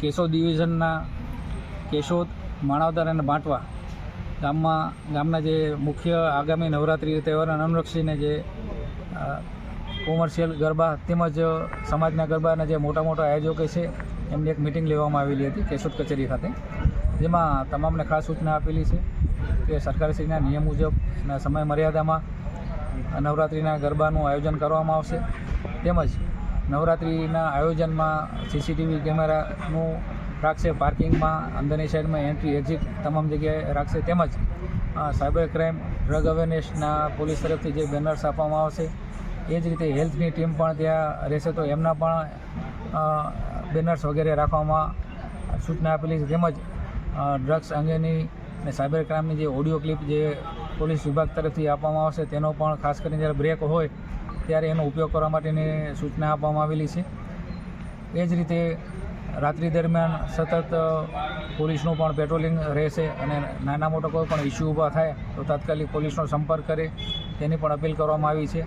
કેશોદ ડિવિઝનના કેશોદ, માણાવદર અને બાંટવા ગામમાં, ગામના જે મુખ્ય આગામી નવરાત્રિ તહેવારને અનુલક્ષીને જે કોમર્શિયલ ગરબા તેમજ સમાજના ગરબાના જે મોટા મોટા આયોજકો છે, એમની એક મિટિંગ લેવામાં આવેલી હતી કેશોદ કચેરી ખાતે. જેમાં તમામને ખાસ સૂચના આપેલી છે કે સરકારશ્રીના નિયમ મુજબ અને સમય મર્યાદામાં નવરાત્રિના ગરબાનું આયોજન કરવામાં આવશે. તેમજ નવરાત્રિના આયોજનમાં સીસીટીવી કેમેરાનું રાખશે પાર્કિંગમાં, અંદરની સાઈડમાં એન્ટ્રી, એક્ઝિટ તમામ જગ્યાએ રાખશે તેમજ સાયબર ક્રાઇમ, ડ્રગ અવેરનેસના પોલીસ તરફથી જે બેનર્સ આપવામાં આવશે, એ જ રીતે હેલ્થની ટીમ પણ ત્યાં રહેશે. તો એમના પણ બેનર્સ વગેરે રાખવામાં સૂચના આપેલી છે. તેમજ ડ્રગ્સ અંગેની અને સાયબર ક્રાઇમની જે ઓડિયો ક્લિપ જે પોલીસ વિભાગ તરફથી આપવામાં આવશે, તેનો પણ ખાસ કરીને જ્યારે બ્રેક હોય ત્યારે એનો ઉપયોગ કરવા માટેની સૂચના આપવામાં આવેલી છે. એ જ રીતે રાત્રિ દરમિયાન સતત પોલીસનું પણ પેટ્રોલિંગ રહેશે અને નાના મોટા કોઈ પણ ઇસ્યુ ઊભા થાય તો તાત્કાલિક પોલીસનો સંપર્ક કરે, તેની પણ અપીલ કરવામાં આવી છે.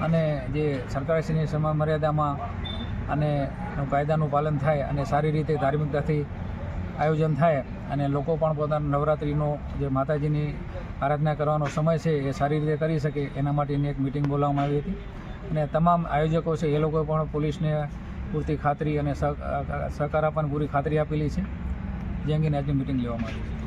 અને જે સરકારશ્રીની સમય મર્યાદામાં અને કાયદાનું પાલન થાય અને સારી રીતે ધાર્મિકતાથી આયોજન થાય અને લોકો પણ પોતાના નવરાત્રિનો જે માતાજીની આરાધના કરવાનો સમય છે એ સારી રીતે કરી શકે, એના માટેની એક મિટિંગ બોલાવવામાં આવી હતી. અને તમામ આયોજકો છે, એ લોકોએ પણ પોલીસને પૂરતી ખાતરી અને સહ- સહકાર આપવાની પૂરી ખાતરી આપેલી છે. જે અંગેની આજની મિટિંગ લેવામાં આવી છે.